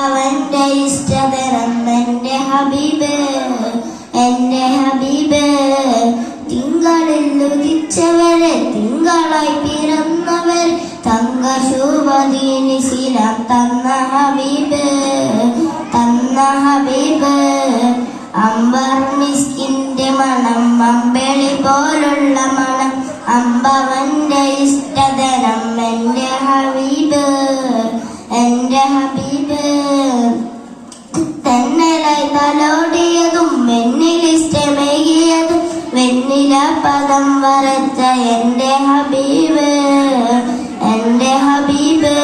അവന്റെ ഇഷ്ടതരം എന്റെ ഹബീബ് എന്റെ ഹബീബ്. തിങ്കളിൽ ഉദിച്ചവരെ തിങ്കളായി പിറന്നവർ തങ്ക ശുഭദീനി ശീലം തന്ന ഹബീബ് തന്ന ഹബീബ്. അമ്പർ മിസ്കിന്റെ മണം അമ്പളി പോലുള്ള മണം അമ്പവന്റെ ഇഷ്ടതരം എന്റെ ഹബീബ് എന്റെ ഹബീബ്. തെന്നലായി തലോടിയതും വെണ്ണിലിഷ്ടമേകിയതും വെണ്ണില പദം വരച്ച എന്റെ ഹബീബ് എന്റെ ഹബീബ്.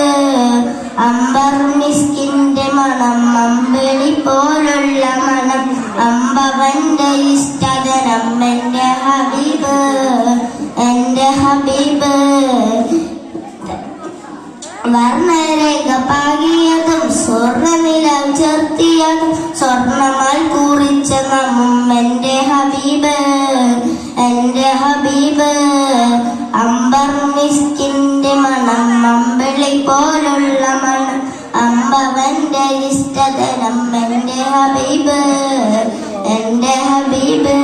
അമ്പർ മിസ്കിന്റെ മണം അമ്പിളി പോലുള്ള മണം അമ്പവന്റെ ഇഷ്ടതനം എന്റെ ഹബീബ് എന്റെ ഹബീബ്. വർണരേഖ പാകിയതും സ്വർണനിലം ചേർത്തിയതും സ്വർണമാൽ കൂറിച്ച നമ്മും എന്റെ ഹബീബ് എന്റെ ഹബീബ്. അമ്പർ മിസ്കിന്റെ മണം അമ്പിളി പോലുള്ള മണം അമ്പവന്റെ ഇഷ്ടതരം എന്റെ ഹബീബ് എന്റെ ഹബീബ്.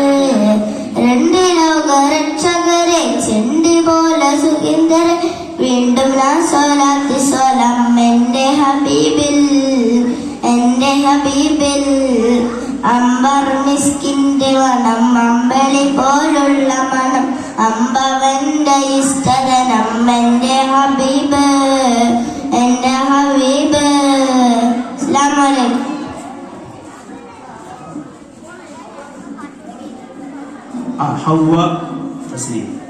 രണ്ട് ലോക രക്ഷകരെ ചെണ്ടി പോലെ സുഖിന്ദരൻ ഞാൻ സോലാത്തി സോലം എന്റെ ഹബീബിൽ എന്റെ ഹബീബിൽ. അമ്പർ മിസ്കിന്റെ മണം അമ്പളി പോലുള്ള മണം. അമ്പവന്റെ ഇഷ്ടതനം എന്റെ ഹബീബ് എന്റെ ഹബീബ്. ആ ഹവ്വ തസ്ലീം.